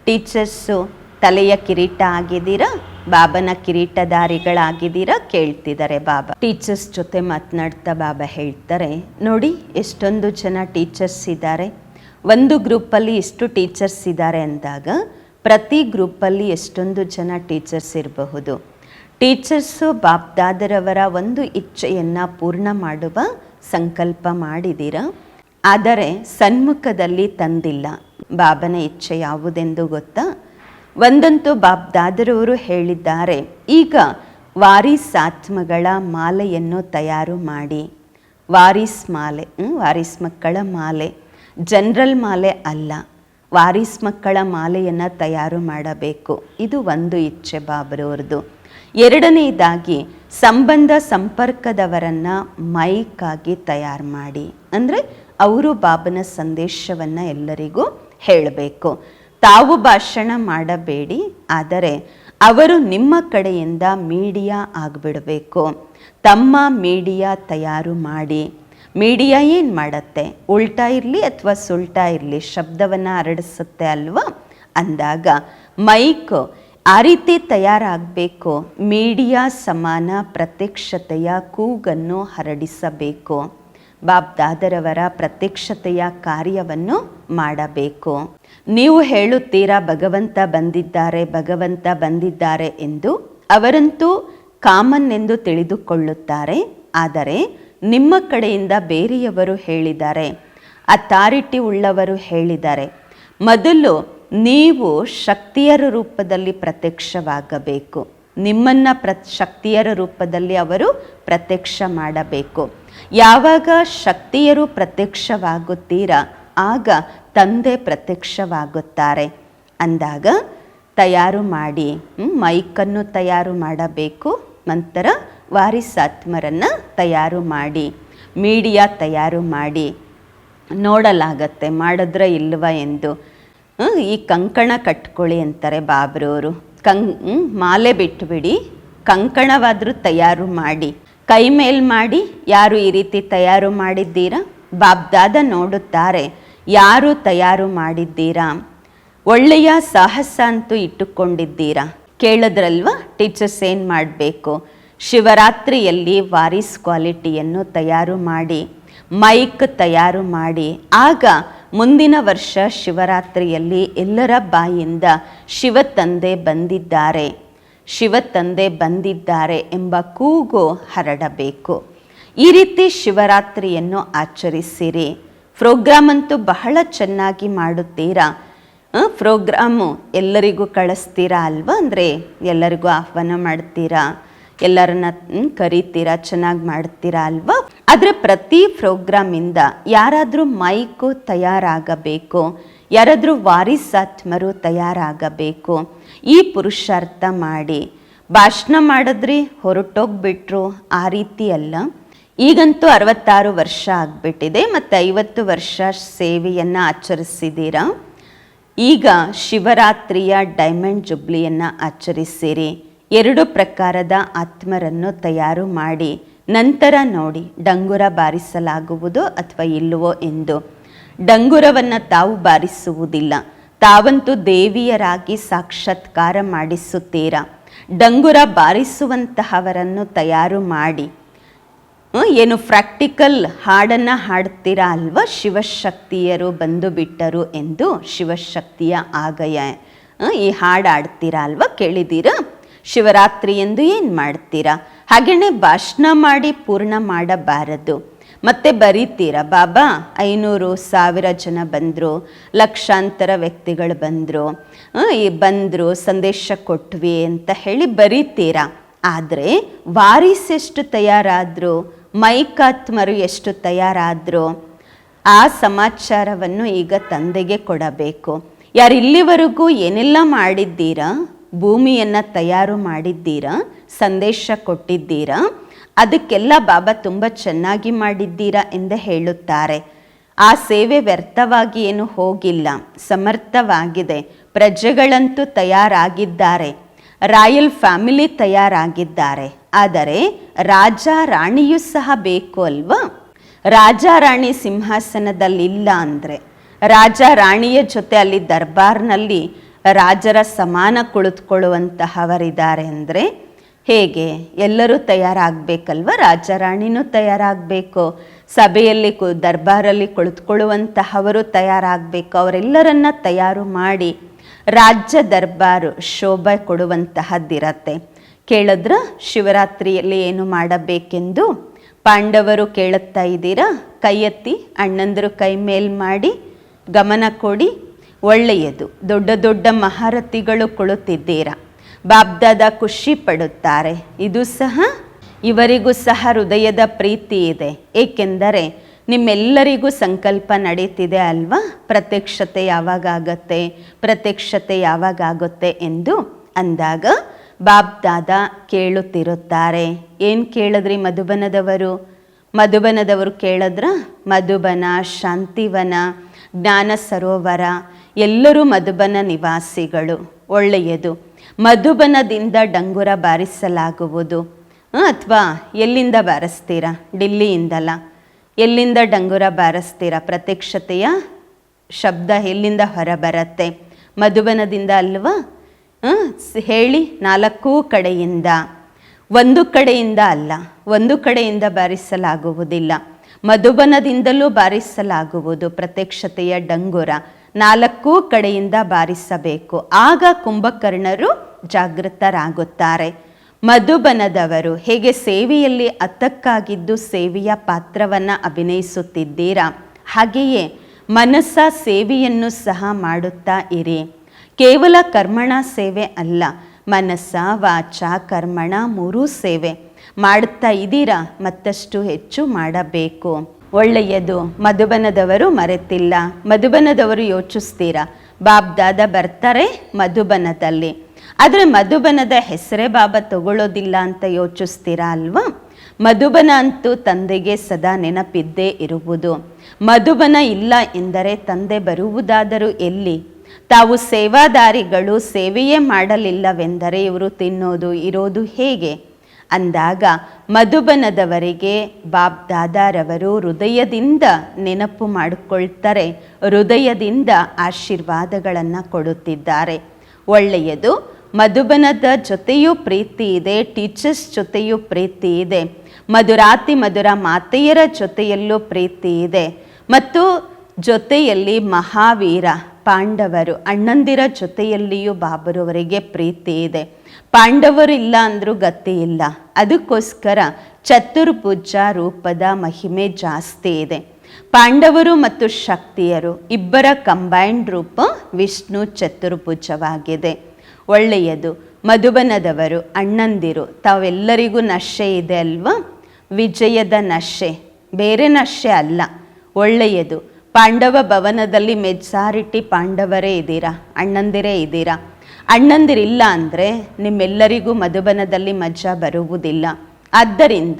ಟೀಚರ್ಸು, ತಲೆಯ ಕಿರೀಟ ಆಗಿದ್ದೀರಾ? ಬಾಬನ ಕಿರೀಟಧಾರಿಗಳಾಗಿದ್ದೀರಾ? ಕೇಳ್ತಿದ್ದಾರೆ ಬಾಬಾ. ಟೀಚರ್ಸ್ ಜೊತೆ ಮಾತನಾಡ್ತಾ ಬಾಬಾ ಹೇಳ್ತಾರೆ, ನೋಡಿ, ಎಷ್ಟೊಂದು ಜನ ಟೀಚರ್ಸ್ ಇದ್ದಾರೆ. ಒಂದು ಗ್ರೂಪಲ್ಲಿ ಎಷ್ಟು ಟೀಚರ್ಸ್ ಇದ್ದಾರೆ ಅಂದಾಗ, ಪ್ರತಿ ಗ್ರೂಪಲ್ಲಿ ಎಷ್ಟೊಂದು ಜನ ಟೀಚರ್ಸ್ ಇರಬಹುದು. ಟೀಚರ್ಸು ಬಾಬ್ದಾದರವರ ಒಂದು ಇಚ್ಛೆಯನ್ನು ಪೂರ್ಣ ಮಾಡುವ ಸಂಕಲ್ಪ ಮಾಡಿದಿರ. ಆದರೆ ಸನ್ಮುಖದಲ್ಲಿ ತಂದಿಲ್ಲ. ಬಾಬನ ಇಚ್ಛೆ ಯಾವುದೆಂದು ಗೊತ್ತಾ? ಒಂದಂತೂ ಬಾಬ್ ದಾದರವರು ಹೇಳಿದ್ದಾರೆ, ಈಗ ವಾರಿಸಾತ್ಮಗಳ ಮಾಲೆಯನ್ನು ತಯಾರು ಮಾಡಿ. ವಾರಿಸ್ ಮಾಲೆ ವಾರಿಸ್ ಮಕ್ಕಳ ಮಾಲೆ. ಜನರಲ್ ಮಾಲೆ ಅಲ್ಲ, ವಾರಿಸ್ ಮಕ್ಕಳ ಮಾಲೆಯನ್ನು ತಯಾರು ಮಾಡಬೇಕು. ಇದು ಒಂದು ಇಚ್ಛೆ ಬಾಬರವ್ರದ್ದು. ಎರಡನೆಯದಾಗಿ ಸಂಬಂಧ ಸಂಪರ್ಕದವರನ್ನು ಮೈಕಾಗಿ ತಯಾರು ಮಾಡಿ. ಅಂದರೆ ಅವರು ಬಾಬನ ಸಂದೇಶವನ್ನು ಎಲ್ಲರಿಗೂ ಹೇಳಬೇಕು. ತಾವು ಭಾಷಣ ಮಾಡಬೇಡಿ, ಆದರೆ ಅವರು ನಿಮ್ಮ ಕಡೆಯಿಂದ ಮೀಡಿಯಾ ಆಗಿಬಿಡಬೇಕು. ತಮ್ಮ ಮೀಡಿಯಾ ತಯಾರು ಮಾಡಿ. ಮೀಡಿಯಾ ಏನು ಮಾಡತ್ತೆ? ಉಲ್ಟಾ ಇರಲಿ ಅಥವಾ ಸುಲ್ಟಾ ಇರಲಿ? ಶಬ್ದವನ್ನು ಹರಡಿಸುತ್ತೆ ಅಲ್ವಾ? ಅಂದಾಗ ಮೈಕ್ ಆ ರೀತಿ ತಯಾರಾಗಬೇಕು. ಮೀಡಿಯಾ ಸಮಾನ ಪ್ರತ್ಯಕ್ಷತೆಯ ಕೂಗನ್ನು ಹರಡಿಸಬೇಕು. ಬಾಬ್ ದಾದರವರ ಪ್ರತ್ಯಕ್ಷತೆಯ ಕಾರ್ಯವನ್ನು ಮಾಡಬೇಕು. ನೀವು ಹೇಳುತ್ತೀರಾ, ಭಗವಂತ ಬಂದಿದ್ದಾರೆ ಭಗವಂತ ಬಂದಿದ್ದಾರೆ ಎಂದು? ಅವರಂತೂ ಕಾಮನ್ ಎಂದು ತಿಳಿದುಕೊಳ್ಳುತ್ತಾರೆ. ಆದರೆ ನಿಮ್ಮ ಕಡೆಯಿಂದ ಬೇರೆಯವರು ಹೇಳಿದ್ದಾರೆ. ಅಥಾರಿಟಿ ಉಳ್ಳವರು ಹೇಳಿದ್ದಾರೆ. ಮೊದಲು ನೀವು ಶಕ್ತಿಯರ ರೂಪದಲ್ಲಿ ಪ್ರತ್ಯಕ್ಷವಾಗಬೇಕು. ನಿಮ್ಮನ್ನು ಪ್ರ ಶಕ್ತಿಯರ ರೂಪದಲ್ಲಿ ಅವರು ಪ್ರತ್ಯಕ್ಷ ಮಾಡಬೇಕು. ಯಾವಾಗ ಶಕ್ತಿಯರು ಪ್ರತ್ಯಕ್ಷವಾಗುತ್ತೀರಾ, ಆಗ ತಂದೆ ಪ್ರತ್ಯಕ್ಷವಾಗುತ್ತಾರೆ. ಅಂದಾಗ ತಯಾರು ಮಾಡಿ ಮೈಕನ್ನು ತಯಾರು ಮಾಡಬೇಕು. ನಂತರ ವಾರಿಸಾತ್ಮರನ್ನು ತಯಾರು ಮಾಡಿ, ಮೀಡಿಯಾ ತಯಾರು ಮಾಡಿ. ನೋಡಲಾಗತ್ತೆ, ಮಾಡಿದ್ರೆ ಇಲ್ವಾ ಎಂದು. ಈ ಕಂಕಣ ಕಟ್ಕೊಳ್ಳಿ ಅಂತಾರೆ ಬಾಬ್ರವರು ಕಂ ಮಾಲೆ ಬಿಟ್ಟುಬಿಡಿ ಕಂಕಣವಾದರೂ ತಯಾರು ಮಾಡಿ, ಕೈ ಮೇಲ್ ಮಾಡಿ, ಯಾರು ಈ ರೀತಿ ತಯಾರು ಮಾಡಿದ್ದೀರಾ? ಬಾಬ್ದಾದ ನೋಡುತ್ತಾರೆ, ಯಾರು ತಯಾರು ಮಾಡಿದ್ದೀರಾ? ಒಳ್ಳೆಯ ಸಾಹಸ ಅಂತೂ ಇಟ್ಟುಕೊಂಡಿದ್ದೀರಾ? ಕೇಳಿದ್ರಲ್ವ? ಟೀಚರ್ಸ್ ಏನು ಮಾಡಬೇಕು? ಶಿವರಾತ್ರಿಯಲ್ಲಿ ವಾರಿಸ್ ಕ್ವಾಲಿಟಿಯನ್ನು ತಯಾರು ಮಾಡಿ, ಮೈಕ್ ತಯಾರು ಮಾಡಿ, ಆಗ ಮುಂದಿನ ವರ್ಷ ಶಿವರಾತ್ರಿಯಲ್ಲಿ ಎಲ್ಲರ ಬಾಯಿಂದ ಶಿವ ತಂದೆ ಬಂದಿದ್ದಾರೆ. ಶಿವ ತಂದೆ ಬಂದಿದ್ದಾರೆ ಎಂಬ ಕೂಗು ಹರಡಬೇಕು. ಈ ರೀತಿ ಶಿವರಾತ್ರಿಯನ್ನು ಆಚರಿಸಿರಿ. ಪ್ರೋಗ್ರಾಮ್ ಅಂತೂ ಬಹಳ ಚೆನ್ನಾಗಿ ಮಾಡುತ್ತೀರಾ? ಪ್ರೋಗ್ರಾಮು ಎಲ್ಲರಿಗೂ ಕಳಿಸ್ತೀರಾ ಅಲ್ವಾ? ಅಂದರೆ ಎಲ್ಲರಿಗೂ ಆಹ್ವಾನ ಮಾಡ್ತೀರಾ? ಎಲ್ಲರನ್ನ ಕರೀತೀರಾ? ಚೆನ್ನಾಗಿ ಮಾಡ್ತೀರಾ ಅಲ್ವಾ? ಆದರೆ ಪ್ರತಿ ಪ್ರೋಗ್ರಾಮಿಂದ ಯಾರಾದರೂ ಮೈಕು ತಯಾರಾಗಬೇಕು, ಯಾರಾದರೂ ವಾರಿಸಾತ್ಮರು ತಯಾರಾಗಬೇಕು, ಈ ಪುರುಷಾರ್ಥ ಮಾಡಿ ಭಾಷಣ ಮಾಡಿದ್ರಿ, ಹೊರಟೋಗ್ಬಿಟ್ರು, ಆ ರೀತಿ ಅಲ್ಲ. ಈಗಂತೂ ಅರವತ್ತಾರು ವರ್ಷ ಆಗಿಬಿಟ್ಟಿದೆ, ಮತ್ತು ಐವತ್ತು ವರ್ಷ ಸೇವೆಯನ್ನು ಆಚರಿಸಿದ್ದೀರಾ? ಈಗ ಶಿವರಾತ್ರಿಯ ಡೈಮಂಡ್ ಜುಬ್ಲಿಯನ್ನು ಆಚರಿಸಿರಿ. ಎರಡು ಪ್ರಕಾರದ ಆತ್ಮರನ್ನು ತಯಾರು ಮಾಡಿ ನಂತರ ನೋಡಿ ಡಂಗುರ ಬಾರಿಸಲಾಗುವುದು ಅಥವಾ ಇಲ್ಲವೋ ಎಂದು. ಡಂಗುರವನ್ನು ತಾವು ಬಾರಿಸುವುದಿಲ್ಲ. ತಾವಂತೂ ದೇವಿಯರಾಗಿ ಸಾಕ್ಷಾತ್ಕಾರ ಮಾಡಿಸುತ್ತೀರಾ? ಡಂಗುರ ಬಾರಿಸುವಂತಹವರನ್ನು ತಯಾರು ಮಾಡಿ. ಏನು ಪ್ರಾಕ್ಟಿಕಲ್ ಹಾಡನ್ನು ಹಾಡ್ತೀರಾ ಅಲ್ವಾ? ಶಿವಶಕ್ತಿಯರು ಬಂದು ಬಿಟ್ಟರು ಎಂದು ಶಿವಶಕ್ತಿಯ ಆಗಯ. ಈ ಹಾಡು ಹಾಡ್ತೀರಾ ಅಲ್ವಾ ಕೇಳಿದ್ದೀರಾ? ಶಿವರಾತ್ರಿ ಎಂದು ಏನು ಮಾಡ್ತೀರಾ? ಹಾಗೆಯೇ ಭಾಷಣ ಮಾಡಿ ಪೂರ್ಣ ಮಾಡಬಾರದು. ಮತ್ತೆ ಬರೀತೀರಾ, ಬಾಬಾ? ಐನೂರು ಸಾವಿರ ಜನ ಬಂದರು, ಲಕ್ಷಾಂತರ ವ್ಯಕ್ತಿಗಳು ಬಂದರು. ಈ ಬಂದರು, ಸಂದೇಶ ಕೊಟ್ವಿ ಅಂತ ಹೇಳಿ ಬರೀತೀರಾ? ಆದರೆ ವಾರಿಸ್ ಎಷ್ಟು ತಯಾರಾದರು, ಮೈಕಾತ್ಮರು ಎಷ್ಟು ತಯಾರಾದರು, ಆ ಸಮಾಚಾರವನ್ನು ಈಗ ತಂದೆಗೆ ಕೊಡಬೇಕು. ಯಾರು ಇಲ್ಲಿವರೆಗೂ ಏನೆಲ್ಲ ಮಾಡಿದ್ದೀರಾ? ಭೂಮಿಯನ್ನು ತಯಾರು ಮಾಡಿದ್ದೀರಾ? ಸಂದೇಶ ಕೊಟ್ಟಿದ್ದೀರಾ? ಅದಕ್ಕೆಲ್ಲ ಬಾಬಾ ತುಂಬ ಚೆನ್ನಾಗಿ ಮಾಡಿದ್ದೀರಾ ಎಂದು ಹೇಳುತ್ತಾರೆ. ಆ ಸೇವೆ ವ್ಯರ್ಥವಾಗಿ ಏನು ಹೋಗಿಲ್ಲ. ಸಮರ್ಥವಾಗಿದೆ. ಪ್ರಜೆಗಳಂತೂ ತಯಾರಾಗಿದ್ದಾರೆ. ರಾಯಲ್ ಫ್ಯಾಮಿಲಿ ತಯಾರಾಗಿದ್ದಾರೆ. ಆದರೆ ರಾಜ ರಾಣಿಯೂ ಸಹ ಬೇಕು ಅಲ್ವಾ? ರಾಜ ರಾಣಿ ಸಿಂಹಾಸನದಲ್ಲಿಲ್ಲ ಅಂದರೆ ರಾಜ ರಾಣಿಯ ಜೊತೆ ಅಲ್ಲಿ ದರ್ಬಾರ್ನಲ್ಲಿ ರಾಜರ ಸಮಾನ ಕುಳಿತುಕೊಳ್ಳುವಂತಹವರಿದ್ದಾರೆ ಅಂದರೆ ಹೇಗೆ? ಎಲ್ಲರೂ ತಯಾರಾಗಬೇಕಲ್ವ? ರಾಜರಾಣಿನೂ ತಯಾರಾಗಬೇಕು. ಸಭೆಯಲ್ಲಿ ಕು, ದರ್ಬಾರಲ್ಲಿ ಕುಳಿತುಕೊಳ್ಳುವಂತಹವರು ತಯಾರಾಗಬೇಕು. ಅವರೆಲ್ಲರನ್ನ ತಯಾರು ಮಾಡಿ ರಾಜ್ಯ ದರ್ಬಾರು ಶೋಭೆ ಕೊಡುವಂತಹದ್ದಿರತ್ತೆ. ಕೇಳಿದ್ರ? ಶಿವರಾತ್ರಿಯಲ್ಲಿ ಏನು ಮಾಡಬೇಕೆಂದು? ಪಾಂಡವರು ಕೇಳುತ್ತಾ ಇದ್ದೀರಾ? ಕೈ ಎತ್ತಿ ಅಣ್ಣಂದರು ಕೈ ಮೇಲ್ ಮಾಡಿ ಗಮನ ಕೊಡಿ. ಒಳ್ಳೆಯದು. ದೊಡ್ಡ ದೊಡ್ಡ ಮಹಾರಥಿಗಳು ಕುಳಿತಿದ್ದೀರಾ. ಬಾಬ್ದಾದ ಖುಷಿ ಪಡುತ್ತಾರೆ. ಇದು ಸಹ ಇವರಿಗೂ ಸಹ ಹೃದಯದ ಪ್ರೀತಿ ಇದೆ. ಏಕೆಂದರೆ ನಿಮ್ಮೆಲ್ಲರಿಗೂ ಸಂಕಲ್ಪ ನಡೀತಿದೆ ಅಲ್ವಾ? ಪ್ರತ್ಯಕ್ಷತೆ ಯಾವಾಗ ಆಗತ್ತೆ ಪ್ರತ್ಯಕ್ಷತೆ ಯಾವಾಗ ಆಗುತ್ತೆ ಎಂದು ಅಂದಾಗ ಬಾಬ್ದಾದ ಕೇಳುತ್ತಿರುತ್ತಾರೆ. ಏನು ಕೇಳಿದ್ರಿ ಮಧುಬನದವರು? ಮಧುಬನದವರು ಕೇಳಿದ್ರ, ಮಧುಬನ, ಶಾಂತಿವನ, ಜ್ಞಾನ ಸರೋವರ ಎಲ್ಲರೂ ಮಧುಬನ ನಿವಾಸಿಗಳು. ಒಳ್ಳೆಯದು. ಮಧುಬನದಿಂದ ಡಂಗುರ ಬಾರಿಸಲಾಗುವುದು. ಅಥವಾ ಎಲ್ಲಿಂದ ಬಾರಿಸ್ತೀರಾ? ಡಿಲ್ಲಿಯಿಂದಲ್ಲ ಎಲ್ಲಿಂದ ಡಂಗುರ ಬಾರಿಸ್ತೀರಾ? ಪ್ರತ್ಯಕ್ಷತೆಯ ಶಬ್ದ ಎಲ್ಲಿಂದ ಹೊರಬರತ್ತೆ? ಮಧುಬನದಿಂದ ಅಲ್ವಾ? ಹೇಳಿ. ನಾಲ್ಕೂ ಕಡೆಯಿಂದ. ಒಂದು ಕಡೆಯಿಂದ ಅಲ್ಲ. ಒಂದು ಕಡೆಯಿಂದ ಬಾರಿಸಲಾಗುವುದಿಲ್ಲ. ಮಧುಬನದಿಂದಲೂ ಬಾರಿಸಲಾಗುವುದು ಪ್ರತ್ಯಕ್ಷತೆಯ ಡಂಗುರ. ನಾಲ್ಕೂ ಕಡೆಯಿಂದ ಬಾರಿಸಬೇಕು. ಆಗ ಕುಂಭಕರ್ಣರು ಜಾಗೃತರಾಗುತ್ತಾರೆ. ಮಧುಬನದವರು, ಹೇಗೆ ಸೇವೆಯಲ್ಲಿ ಅತ್ತಕ್ಕಾಗಿದ್ದು ಸೇವೆಯ ಪಾತ್ರವನ್ನು ಅಭಿನಯಿಸುತ್ತಿದ್ದೀರಾ? ಹಾಗೆಯೇ ಮನಸ್ಸ ಸೇವೆಯನ್ನು ಸಹ ಮಾಡುತ್ತಾ ಇರಿ. ಕೇವಲ ಕರ್ಮಣ ಸೇವೆ ಅಲ್ಲ, ಮನಸ್ಸ, ವಾಚ, ಕರ್ಮಣ, ಮೂರೂ ಸೇವೆ. ಮಾಡುತ್ತಾ ಇದ್ದೀರಾ? ಮತ್ತಷ್ಟು ಹೆಚ್ಚು ಮಾಡಬೇಕು. ಒಳ್ಳೆಯದು. ಮಧುಬನದವರು ಮರೆತಿಲ್ಲ. ಮಧುಬನದವರು ಯೋಚಿಸ್ತೀರಾ. ಬಾಬ್ದಾದ ಬರ್ತಾರೆ ಮಧುಬನದಲ್ಲಿ. ಆದರೆ ಮಧುಬನದ ಹೆಸರೇ ಬಾಬಾ ತಗೊಳ್ಳೋದಿಲ್ಲ ಅಂತ ಯೋಚಿಸ್ತೀರಾ ಅಲ್ವಾ? ಮಧುಬನ ಅಂತೂ ತಂದೆಗೆ ಸದಾ ನೆನಪಿದ್ದೇ ಇರುವುದು. ಮಧುಬನ ಇಲ್ಲ ಎಂದರೆ ತಂದೆ ಬರುವುದಾದರೂ ಎಲ್ಲಿ? ತಾವು ಸೇವಾದಾರಿಗಳು ಸೇವೆಯೇ ಮಾಡಲಿಲ್ಲವೆಂದರೆ ಇವರು ತಿನ್ನೋದು, ಇರೋದು ಹೇಗೆ? ಅಂದಾಗ ಮಧುಬನದವರಿಗೆ ಬಾಬ್ ದಾದಾರವರು ಹೃದಯದಿಂದ ನೆನಪು ಮಾಡಿಕೊಳ್ತಾರೆ, ಹೃದಯದಿಂದ ಆಶೀರ್ವಾದಗಳನ್ನು ಕೊಡುತ್ತಿದ್ದಾರೆ. ಒಳ್ಳೆಯದು, ಮಧುಬನದ ಜೊತೆಯೂ ಪ್ರೀತಿ ಇದೆ, ಟೀಚರ್ಸ್ ಜೊತೆಯೂ ಪ್ರೀತಿ ಇದೆ, ಮಧುರಾತಿ ಮಧುರ ಮಾತೆಯರ ಜೊತೆಯಲ್ಲೂ ಪ್ರೀತಿ ಇದೆ, ಮತ್ತು ಜೊತೆಯಲ್ಲಿ ಮಹಾವೀರ ಪಾಂಡವರು ಅಣ್ಣಂದಿರ ಜೊತೆಯಲ್ಲಿಯೂ ಬಾಬರವರಿಗೆ ಪ್ರೀತಿ ಇದೆ. ಪಾಂಡವರು ಇಲ್ಲ ಅಂದರೂ ಗತಿ ಇಲ್ಲ. ಅದಕ್ಕೋಸ್ಕರ ಚತುರ್ಭುಜ ರೂಪದ ಮಹಿಮೆ ಜಾಸ್ತಿ ಇದೆ. ಪಾಂಡವರು ಮತ್ತು ಶಕ್ತಿಯರು ಇಬ್ಬರ ಕಂಬೈನ್ಡ್ ರೂಪ ವಿಷ್ಣು ಚತುರ್ಭುಜವಾಗಿದೆ. ಒಳ್ಳೆಯದು, ಮಧುಬನದವರು, ಅಣ್ಣಂದಿರು, ತಾವೆಲ್ಲರಿಗೂ ನಶೆ ಇದೆ ಅಲ್ವಾ? ವಿಜಯದ ನಶೆ, ಬೇರೆ ನಶೆ ಅಲ್ಲ. ಒಳ್ಳೆಯದು, ಪಾಂಡವ ಭವನದಲ್ಲಿ ಮೆಜಾರಿಟಿ ಪಾಂಡವರೇ ಇದ್ದೀರಾ ಅಣ್ಣಂದಿರೇ ಇದ್ದೀರಾ ಅಣ್ಣಂದಿರಿಲ್ಲ ಅಂದರೆ ನಿಮ್ಮೆಲ್ಲರಿಗೂ ಮಧುಬನದಲ್ಲಿ ಮಜಾ ಬರುವುದಿಲ್ಲ. ಆದ್ದರಿಂದ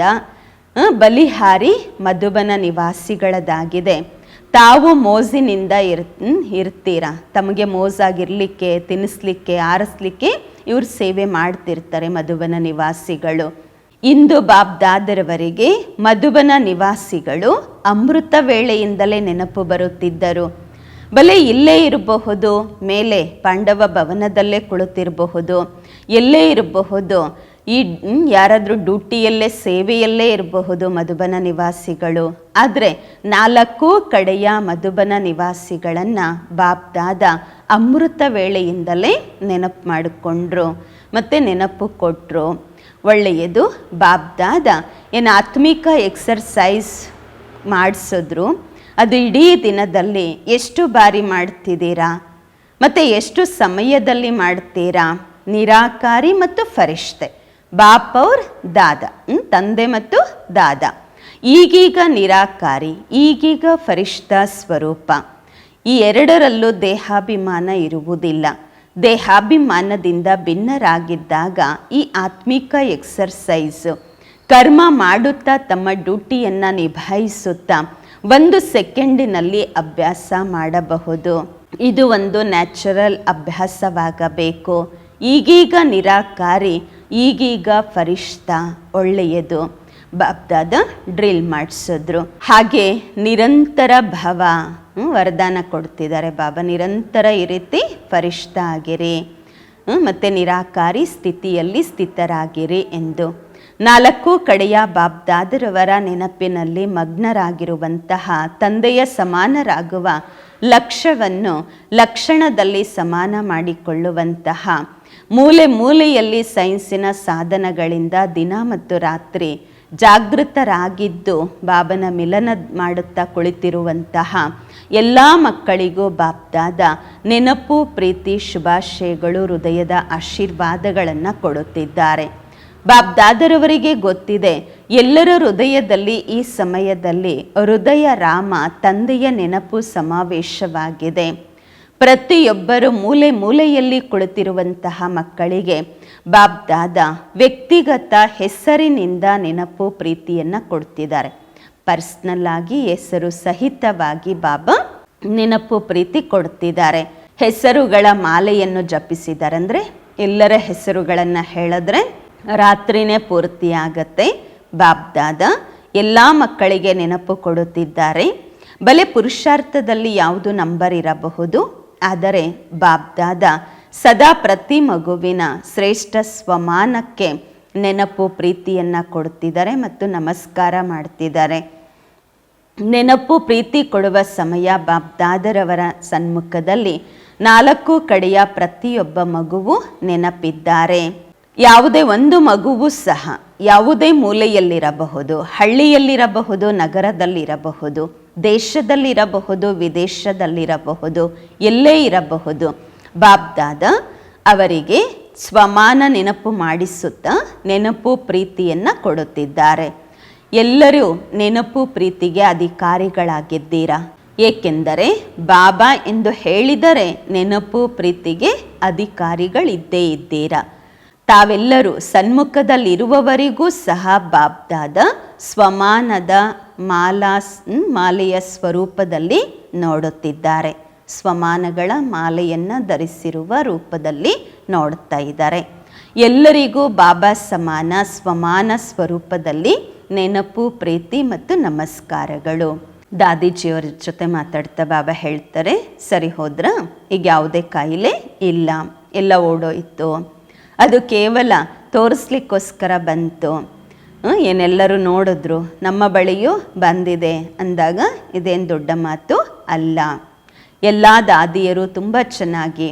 ಬಲಿಹಾರಿ ಮಧುಬನ ನಿವಾಸಿಗಳದಾಗಿದೆ. ತಾವು ಮೋಜಿನಿಂದ ಇರ್ ಇರ್ತೀರಾ? ತಮಗೆ ಮೋಜಾಗಿರಲಿಕ್ಕೆ, ತಿನ್ನಿಸ್ಲಿಕ್ಕೆ, ಆರಿಸ್ಲಿಕ್ಕೆ ಇವರು ಸೇವೆ ಮಾಡ್ತಿರ್ತಾರೆ ಮಧುಬನ ನಿವಾಸಿಗಳು. ಇಂದು ಬಾಬ್ ದಾದರವರೆಗೆ ಮಧುಬನ ನಿವಾಸಿಗಳು ಅಮೃತ ವೇಳೆಯಿಂದಲೇ ನೆನಪು ಬರುತ್ತಿದ್ದರು. ಬಲೆ ಇಲ್ಲೇ ಇರಬಹುದು, ಮೇಲೆ ಪಾಂಡವ ಭವನದಲ್ಲೇ ಕುಳಿತಿರಬಹುದು, ಎಲ್ಲೇ ಇರಬಹುದು, ಈ ಯಾರಾದರೂ ಡ್ಯೂಟಿಯಲ್ಲೇ, ಸೇವೆಯಲ್ಲೇ ಇರಬಹುದು ಮಧುಬನ ನಿವಾಸಿಗಳು. ಆದರೆ ನಾಲ್ಕು ಕಡೆಯ ಮಧುಬನ ನಿವಾಸಿಗಳನ್ನು ಬಾಬ್ದಾದ ಅಮೃತ ವೇಳೆಯಿಂದಲೇ ನೆನಪು ಮಾಡಿಕೊಂಡ್ರು, ಮತ್ತು ನೆನಪು ಕೊಟ್ಟರು ಒಳ್ಳೆಯದು ಬಾಬ್ದಾದ ಏನು ಆತ್ಮಿಕ ಎಕ್ಸರ್ಸೈಸ್ ಮಾಡಿಸಿದ್ರು. ಅದು ಇಡೀ ದಿನದಲ್ಲಿ ಎಷ್ಟು ಬಾರಿ ಮಾಡ್ತಿದ್ದೀರಾ? ಮತ್ತು ಎಷ್ಟು ಸಮಯದಲ್ಲಿ ಮಾಡ್ತೀರಾ? ನಿರಾಕಾರಿ ಮತ್ತು ಫರಿಷ್ತೆ. ಬಾಪ್ ಅವ್ರ ದಾದ ತಂದೆ ಮತ್ತು ದಾದ. ಈಗೀಗ ನಿರಾಕಾರಿ, ಈಗೀಗ ಫರಿಷ್ಠ ಸ್ವರೂಪ. ಈ ಎರಡರಲ್ಲೂ ದೇಹಾಭಿಮಾನ ಇರುವುದಿಲ್ಲ. ದೇಹಾಭಿಮಾನದಿಂದ ಭಿನ್ನರಾಗಿದ್ದಾಗ ಈ ಆತ್ಮಿಕ ಎಕ್ಸರ್ಸೈಸು, ಕರ್ಮ ಮಾಡುತ್ತಾ ತಮ್ಮ ಡ್ಯೂಟಿಯನ್ನು ನಿಭಾಯಿಸುತ್ತಾ ಒಂದು ಸೆಕೆಂಡಿನಲ್ಲಿ ಅಭ್ಯಾಸ ಮಾಡಬಹುದು. ಇದು ಒಂದು ನ್ಯಾಚುರಲ್ ಅಭ್ಯಾಸವಾಗಬೇಕು. ಈಗೀಗ ನಿರಾಕಾರಿ, ಈಗೀಗ ಫರಿಷ್ಠ, ಒಳ್ಳೆಯದು. ಬಾಬ್ದಾದ ಡ್ರಿಲ್ ಮಾಡಿಸಿದ್ರು. ಹಾಗೆ ನಿರಂತರ ಭವ ವರದಾನ ಕೊಡ್ತಿದ್ದಾರೆ ಬಾಬಾ. ನಿರಂತರ ಈ ರೀತಿ ಫರಿಷ್ಠ ಆಗಿರಿ. ಮತ್ತೆ ನಿರಾಕಾರಿ ಸ್ಥಿತಿಯಲ್ಲಿ ಸ್ಥಿತರಾಗಿರಿ ಎಂದು. ನಾಲ್ಕು ಕಡೆಯ ಬಾಬ್ದಾದರವರ ನೆನಪಿನಲ್ಲಿ ಮಗ್ನರಾಗಿರುವಂತಹ ತಂದೆಯ ಸಮಾನರಾಗುವ ಲಕ್ಷ್ಯವನ್ನು ಲಕ್ಷಣದಲ್ಲಿ ಸಮಾನ ಮಾಡಿಕೊಳ್ಳುವಂತಹ ಮೂಲೆ ಮೂಲೆಯಲ್ಲಿ ಸೈನ್ಸಿನ ಸಾಧನಗಳಿಂದ ದಿನ ಮತ್ತು ರಾತ್ರಿ ಜಾಗೃತರಾಗಿದ್ದು ಬಾಬನ ಮಿಲನ ಮಾಡುತ್ತಾ ಕುಳಿತಿರುವಂತಹ ಎಲ್ಲ ಮಕ್ಕಳಿಗೂ ಬಾಬ್ದಾದ ನೆನಪು, ಪ್ರೀತಿ, ಶುಭಾಶಯಗಳು, ಹೃದಯದ ಆಶೀರ್ವಾದಗಳನ್ನು ಕೊಡುತ್ತಿದ್ದಾರೆ. ಬಾಬ್ದಾದರವರಿಗೆ ಗೊತ್ತಿದೆ, ಎಲ್ಲರ ಹೃದಯದಲ್ಲಿ ಈ ಸಮಯದಲ್ಲಿ ಹೃದಯ ರಾಮ ತಂದೆಯ ನೆನಪು ಸಮಾವೇಶವಾಗಿದೆ. ಪ್ರತಿಯೊಬ್ಬರು ಮೂಲೆ ಮೂಲೆಯಲ್ಲಿ ಕುಳಿತಿರುವಂತಹ ಮಕ್ಕಳಿಗೆ ಬಾಬ್ದಾದ ವ್ಯಕ್ತಿಗತ ಹೆಸರಿನಿಂದ ನೆನಪು ಪ್ರೀತಿಯನ್ನು ಕೊಡ್ತಿದ್ದಾರೆ. ಪರ್ಸ್ನಲ್ ಆಗಿ ಹೆಸರು ಸಹಿತವಾಗಿ ಬಾಬಾ ನೆನಪು ಪ್ರೀತಿ ಕೊಡ್ತಿದ್ದಾರೆ. ಹೆಸರುಗಳ ಮಾಲೆಯನ್ನು ಜಪಿಸಿದ್ದಾರೆ ಎಲ್ಲರ ಹೆಸರುಗಳನ್ನು ಹೇಳಿದ್ರೆ ರಾತ್ರಿನೇ ಪೂರ್ತಿಯಾಗತ್ತೆ ಬಾಬ್ದಾದ ಎಲ್ಲ ಮಕ್ಕಳಿಗೆ ನೆನಪು ಕೊಡುತ್ತಿದ್ದಾರೆ. ಬಲೆ ಪುರುಷಾರ್ಥದಲ್ಲಿ ಯಾವುದು ನಂಬರ್ ಇರಬಹುದು? ಆದರೆ ಬಾಬ್ದಾದ ಸದಾ ಪ್ರತಿ ಮಗುವಿನ ಶ್ರೇಷ್ಠ ಸ್ವಮಾನಕ್ಕೆ ನೆನಪು ಪ್ರೀತಿಯನ್ನು ಕೊಡುತ್ತಿದ್ದಾರೆ ಮತ್ತು ನಮಸ್ಕಾರ ಮಾಡ್ತಿದ್ದಾರೆ. ನೆನಪು ಪ್ರೀತಿ ಕೊಡುವ ಸಮಯ ಬಾಬ್ದಾದರವರ ಸನ್ಮುಖದಲ್ಲಿ ನಾಲ್ಕು ಕಡೆಯ ಪ್ರತಿಯೊಬ್ಬ ಮಗುವು ನೆನಪಿದ್ದಾರೆ. ಯಾವುದೇ ಒಂದು ಮಗುವು ಸಹ ಯಾವುದೇ ಮೂಲೆಯಲ್ಲಿರಬಹುದು, ಹಳ್ಳಿಯಲ್ಲಿರಬಹುದು, ನಗರದಲ್ಲಿರಬಹುದು, ದೇಶದಲ್ಲಿರಬಹುದು, ವಿದೇಶದಲ್ಲಿರಬಹುದು, ಎಲ್ಲೇ ಇರಬಹುದು ಬಾಬ್ದಾದ ಅವರಿಗೆ ಸ್ವಮಾನ ನೆನಪು ಮಾಡಿಸುತ್ತಾ ನೆನಪು ಪ್ರೀತಿಯನ್ನು ಕೊಡುತ್ತಿದ್ದಾರೆ. ಎಲ್ಲರೂ ನೆನಪು ಪ್ರೀತಿಗೆ ಅಧಿಕಾರಿಗಳಾಗಿದ್ದೀರಾ? ಏಕೆಂದರೆ ಬಾಬಾ ಎಂದು ಹೇಳಿದರೆ ನೆನಪು ಪ್ರೀತಿಗೆ ಅಧಿಕಾರಿಗಳಿದ್ದೇ ಇದ್ದೀರಾ? ತಾವೆಲ್ಲರೂ ಸನ್ಮುಖದಲ್ಲಿರುವವರಿಗೂ ಸಹ ಬಾಬ್ದಾದ ಸ್ವಮಾನದ ಮಾಲಾಸ್ ಮಾಲೆಯ ಸ್ವರೂಪದಲ್ಲಿ ನೋಡುತ್ತಿದ್ದಾರೆ. ಸ್ವಮಾನಗಳ ಮಾಲೆಯನ್ನು ಧರಿಸಿರುವ ರೂಪದಲ್ಲಿ ನೋಡುತ್ತಾ ಇದ್ದಾರೆ. ಎಲ್ಲರಿಗೂ ಬಾಬಾ ಸಮಾನ ಸ್ವಮಾನ ಸ್ವರೂಪದಲ್ಲಿ ನೆನಪು, ಪ್ರೀತಿ ಮತ್ತು ನಮಸ್ಕಾರಗಳು. ದಾದಿಜಿಯವರ ಜೊತೆ ಮಾತಾಡ್ತಾ ಬಾಬಾ ಹೇಳ್ತಾರೆ, ಸರಿ ಹೋದ್ರ? ಈಗ ಯಾವುದೇ ಕಾಯಿಲೆ ಇಲ್ಲ. ಎಲ್ಲ ಓಡೋಯ್ತು. ಅದು ಕೇವಲ ತೋರಿಸ್ಲಿಕ್ಕೋಸ್ಕರ ಬಂತು. ಏನೆಲ್ಲರೂ ನೋಡಿದ್ರು. ನಮ್ಮ ಬಳಿಯೂ ಬಂದಿದೆ ಅಂದಾಗ ಇದೇನು ದೊಡ್ಡ ಮಾತು ಅಲ್ಲ. ಎಲ್ಲ ದಾದಿಯರು ತುಂಬ ಚೆನ್ನಾಗಿ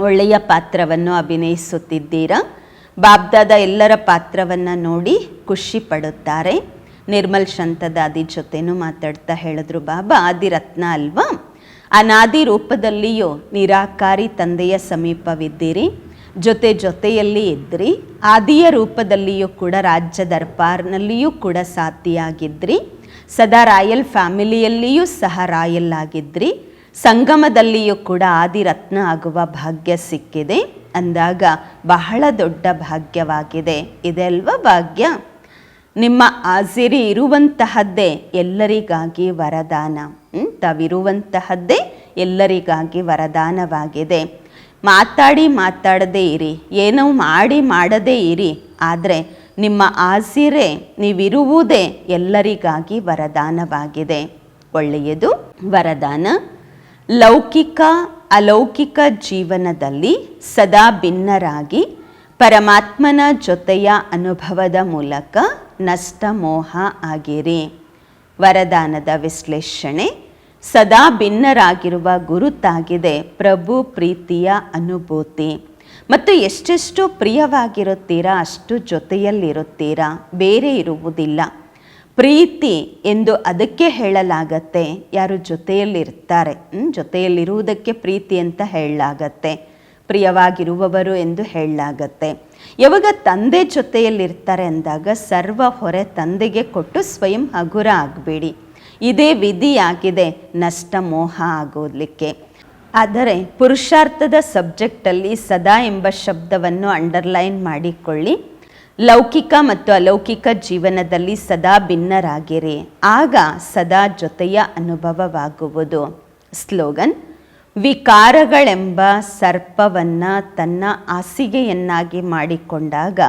ಒಳ್ಳೆಯ ಪಾತ್ರವನ್ನು ಅಭಿನಯಿಸುತ್ತಿದ್ದೀರಾ? ಬಾಬ್ದಾದ ಎಲ್ಲರ ಪಾತ್ರವನ್ನು ನೋಡಿ ಖುಷಿ ಪಡುತ್ತಾರೆ. ನಿರ್ಮಲ್ ಶಾಂತದಾದಿ ಜೊತೆನೂ ಮಾತಾಡ್ತಾ ಹೇಳಿದ್ರು, ಬಾಬಾ, ಆದಿರತ್ನ ಅಲ್ವಾ? ಅನಾದಿ ರೂಪದಲ್ಲಿಯೂ ನಿರಾಕಾರಿ ತಂದೆಯ ಸಮೀಪವಿದ್ದೀರಿ. ಜೊತೆ ಜೊತೆಯಲ್ಲಿ ಇದ್ರಿ, ಆದಿಯ ರೂಪದಲ್ಲಿಯೂ ಕೂಡ ರಾಜ್ಯ ದರ್ಬಾರ್ನಲ್ಲಿಯೂ ಕೂಡ ಸಾಥಿಯಾಗಿದ್ರಿ. ಸದಾ ರಾಯಲ್ ಫ್ಯಾಮಿಲಿಯಲ್ಲಿಯೂ ಸಹ ರಾಯಲ್ ಆಗಿದ್ರಿ. ಸಂಗಮದಲ್ಲಿಯೂ ಕೂಡ ಆದಿರತ್ನ ಆಗುವ ಭಾಗ್ಯ ಸಿಕ್ಕಿದೆ. ಅಂದಾಗ ಬಹಳ ದೊಡ್ಡ ಭಾಗ್ಯವಾಗಿದೆ. ಇದೆಲ್ವ ಭಾಗ್ಯ? ನಿಮ್ಮ ಆಸಿರಿ ಇರುವಂತಹದ್ದೇ ಎಲ್ಲರಿಗಾಗಿ ವರದಾನ? ತಾವಿರುವಂತಹದ್ದೇ ಎಲ್ಲರಿಗಾಗಿ ವರದಾನವಾಗಿದೆ. ಮಾತಾಡಿ ಮಾತಾಡದೇ ಇರಿ. ಏನೋ ಮಾಡಿ ಮಾಡದೇ ಇರಿ. ಆದರೆ ನಿಮ್ಮ ಆಸಿರೆ ನೀವಿರುವುದೇ ಎಲ್ಲರಿಗಾಗಿ ವರದಾನವಾಗಿದೆ. ಒಳ್ಳೆಯದು ವರದಾನ. ಲೌಕಿಕ ಅಲೌಕಿಕ ಜೀವನದಲ್ಲಿ ಸದಾ ಭಿನ್ನರಾಗಿ ಪರಮಾತ್ಮನ ಜೊತೆಯ ಅನುಭವದ ಮೂಲಕ ನಷ್ಟ ಮೋಹ ಆಗಿರಿ. ವರದಾನದ ವಿಶ್ಲೇಷಣೆ ಸದಾ ಭಿನ್ನರಾಗಿರುವ ಗುರುತಾಗಿದೆ ಪ್ರಭು ಪ್ರೀತಿಯ ಅನುಭೂತಿ. ಮತ್ತು ಎಷ್ಟೆಷ್ಟು ಪ್ರಿಯವಾಗಿರುತ್ತೀರಾ, ಅಷ್ಟು ಜೊತೆಯಲ್ಲಿರುತ್ತೀರಾ, ಬೇರೆ ಇರುವುದಿಲ್ಲ. ಪ್ರೀತಿ ಎಂದು ಅದಕ್ಕೆ ಹೇಳಲಾಗತ್ತೆ, ಯಾರು ಜೊತೆಯಲ್ಲಿರ್ತಾರೆ? ಜೊತೆಯಲ್ಲಿರುವುದಕ್ಕೆ ಪ್ರೀತಿ ಅಂತ ಹೇಳಲಾಗತ್ತೆ, ಪ್ರಿಯವಾಗಿರುವವರು ಎಂದು ಹೇಳಲಾಗತ್ತೆ. ಯಾವಾಗ ತಂದೆ ಜೊತೆಯಲ್ಲಿರ್ತಾರೆ ಅಂದಾಗ ಸರ್ವ ಹೊರೆ ತಂದೆಗೆ ಕೊಟ್ಟು ಸ್ವಯಂ ಹಗುರ ಆಗಬೇಡಿ. ಇದೇ ವಿಧಿಯಾಗಿದೆ ನಷ್ಟ ಮೋಹ ಆಗೋದಲಿಕ್ಕೆ. ಆದರೆ ಪುರುಷಾರ್ಥದ ಸಬ್ಜೆಕ್ಟಲ್ಲಿ ಸದಾ ಎಂಬ ಶಬ್ದವನ್ನು ಅಂಡರ್ಲೈನ್ ಮಾಡಿಕೊಳ್ಳಿ. ಲೌಕಿಕ ಮತ್ತು ಅಲೌಕಿಕ ಜೀವನದಲ್ಲಿ ಸದಾ ಭಿನ್ನರಾಗಿರಿ. ಆಗ ಸದಾ ಜೊತೆಯ ಅನುಭವವಾಗುವುದು. ಸ್ಲೋಗನ್, ವಿಕಾರಗಳೆಂಬ ಸರ್ಪವನ್ನು ತನ್ನ ಹಾಸಿಗೆಯನ್ನಾಗಿ ಮಾಡಿಕೊಂಡಾಗ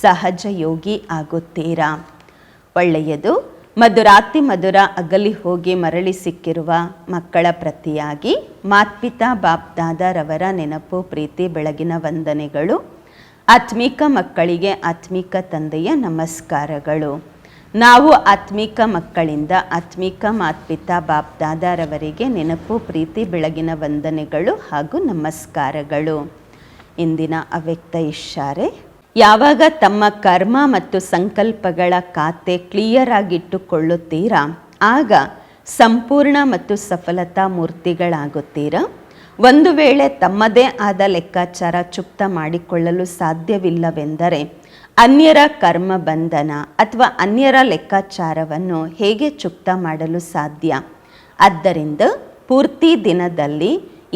ಸಹಜ ಯೋಗಿ ಆಗುತ್ತೀರಾ? ಒಳ್ಳೆಯದು. ಮಧುರಾತಿ ಮಧುರ ಅಗಲಿ ಹೋಗಿ ಮರಳಿ ಸಿಕ್ಕಿರುವ ಮಕ್ಕಳ ಪ್ರತಿಯಾಗಿ ಮಾತ್ಪಿತಾ ಬಾಪ್ದಾದರವರ ನೆನಪು, ಪ್ರೀತಿ, ಬೆಳಗಿನ ವಂದನೆಗಳು, ಆತ್ಮಿಕ ಮಕ್ಕಳಿಗೆ ಆತ್ಮಿಕ ತಂದೆಯ ನಮಸ್ಕಾರಗಳು. ನಾವು ಆತ್ಮಿಕ ಮಕ್ಕಳಿಂದ ಆತ್ಮಿಕ ಮಾತ್ಪಿತಾ ಬಾಪ್ದಾದರವರಿಗೆ ನೆನಪು, ಪ್ರೀತಿ, ಬೆಳಗಿನ ವಂದನೆಗಳು ಹಾಗೂ ನಮಸ್ಕಾರಗಳು. ಇಂದಿನ ಅವ್ಯಕ್ತ ಇಶಾರೆ ಯಾವಾಗ ತಮ್ಮ ಕರ್ಮ ಮತ್ತು ಸಂಕಲ್ಪಗಳ ಖಾತೆ ಕ್ಲಿಯರ್ ಆಗಿಟ್ಟುಕೊಳ್ಳುತ್ತೀರಾ? ಆಗ ಸಂಪೂರ್ಣ ಮತ್ತು ಸಫಲತಾ ಮೂರ್ತಿಗಳಾಗುತ್ತೀರಾ? ಒಂದು ವೇಳೆ ತಮ್ಮದೇ ಆದ ಲೆಕ್ಕಾಚಾರ ಚುಪ್ತ ಮಾಡಿಕೊಳ್ಳಲು ಸಾಧ್ಯವಿಲ್ಲವೆಂದರೆ ಅನ್ಯರ ಕರ್ಮ ಬಂಧನ ಅಥವಾ ಅನ್ಯರ ಲೆಕ್ಕಾಚಾರವನ್ನು ಹೇಗೆ ಚುಪ್ತ ಮಾಡಲು ಸಾಧ್ಯ? ಆದ್ದರಿಂದ ಪೂರ್ತಿ ದಿನದಲ್ಲಿ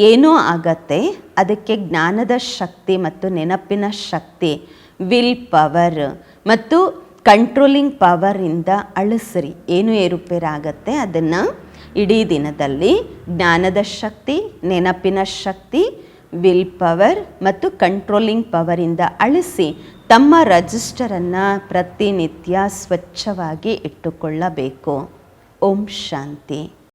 ಏನೂ ಆಗತ್ತೆ, ಅದಕ್ಕೆ ಜ್ಞಾನದ ಶಕ್ತಿ ಮತ್ತು ನೆನಪಿನ ಶಕ್ತಿ ವಿಲ್ ಪವರ್ ಮತ್ತು ಕಂಟ್ರೋಲಿಂಗ್ ಪವರಿಂದ ಅಳಿಸ್ರಿ. ಏನು ಏರುಪೇರಾಗತ್ತೆ? ಅದನ್ನು ಇಡೀ ದಿನದಲ್ಲಿ ಜ್ಞಾನದ ಶಕ್ತಿ, ನೆನಪಿನ ಶಕ್ತಿ ವಿಲ್ ಪವರ್ ಮತ್ತು ಕಂಟ್ರೋಲಿಂಗ್ ಪವರಿಂದ ಅಳಿಸಿ ತಮ್ಮ ರಜಿಸ್ಟರನ್ನು ಪ್ರತಿನಿತ್ಯ ಸ್ವಚ್ಛವಾಗಿ ಇಟ್ಟುಕೊಳ್ಳಬೇಕು. ಓಂ ಶಾಂತಿ.